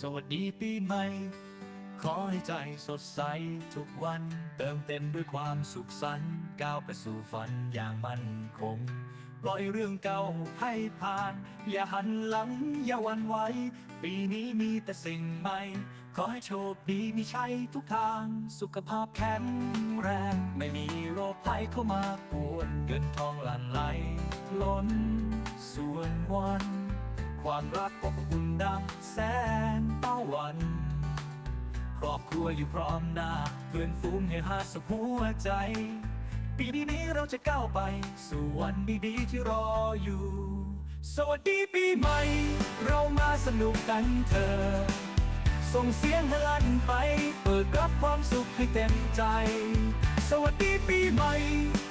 สวัสดีปีใหม่ ขอให้ใจสดใสทุกวัน เติมเต็มด้วยความสุขสันต์ก้าวไปสู่ฝันอย่างมั่นคงปล่อยเรื่องเก่าให้ผ่าน อย่าหันหลัง อย่าวันไหวปีนี้มีแต่สิ่งใหม่ ขอให้โชคดีมีชัยทุกทาง สุขภาพแข็งแรง ไม่มีโรคภัยเข้ามาปวนเงินทองหลั่นไหล ล้น ส่วนวัน ความรักอบอุ่นดังแสง รอบครัวอยู่พร้อมหน้า เพื่อนฝูงให้หาสุขหัวใจ ปีนี้เราจะก้าวไป สู่วันดีๆที่รออยู่ สวัสดีปีใหม่ เรามาสนุกกันเถอะส่งเสียงให้ลั่นไป เปิดรับความสุขให้เต็มใจ สวัสดีปีใหม่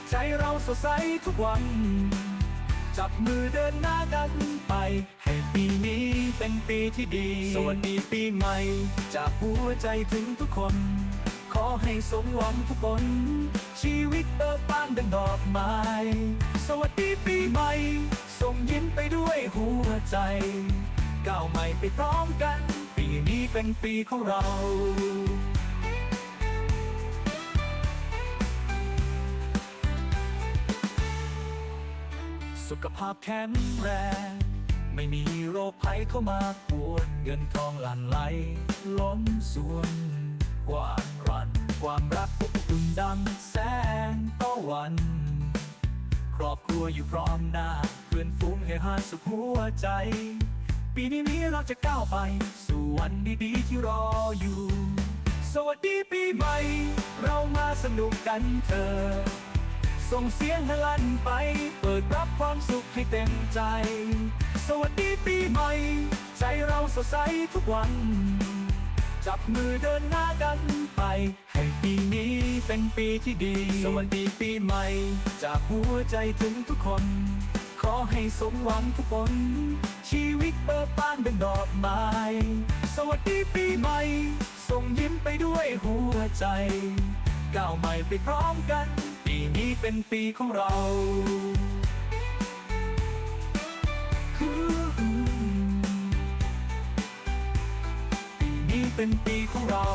ใจเราสดใสทุกวัน จับมือเดินหน้ากันไป เป็นปีที่ดี สวัสดีปีใหม่ จากหัวใจถึงทุกคน ขอให้สมหวังทุกคน ชีวิตเติบบานดังดอกไม้ สวัสดีปีใหม่ ส่งยิ้มไปด้วยหัวใจ ก้าวใหม่ไปพร้อมกัน ปีนี้เป็นปีของเราสุขภาพแข็งแรง ไม่มีโรคภัยเข้ามาปวดเงินทองหลั่นไหลล้นส่วนกวางรัน ความรักอบอุ่นดังแสงตะวัน ครอบครัวอยู่พร้อมหน้าเพื่อนฝูงให้หาสุขหัวใจ ปีนี้นี้เราจะก้าวไป สู่วันดีๆที่รออยู่ สวัสดีปีใหม่ เรามาสนุกกันเถอะส่งเสียงให้ลั่นไป เปิดรับความสุขให้เต็มใจ สดใสทุกวัน จับมือเดินหน้ากันไป ให้ปีนี้เป็นปีที่ดี สวัสดีปีใหม่ จากหัวใจถึงทุกคน ขอให้สมหวังทุกคน ชีวิตเปิดบานเป็นดอกไม้ สวัสดีปีใหม่ ส่งยิ้มไปด้วยหัวใจก้าวใหม่ไปพร้อมกัน ปีนี้เป็นปีของเรา เป็นปีของเรา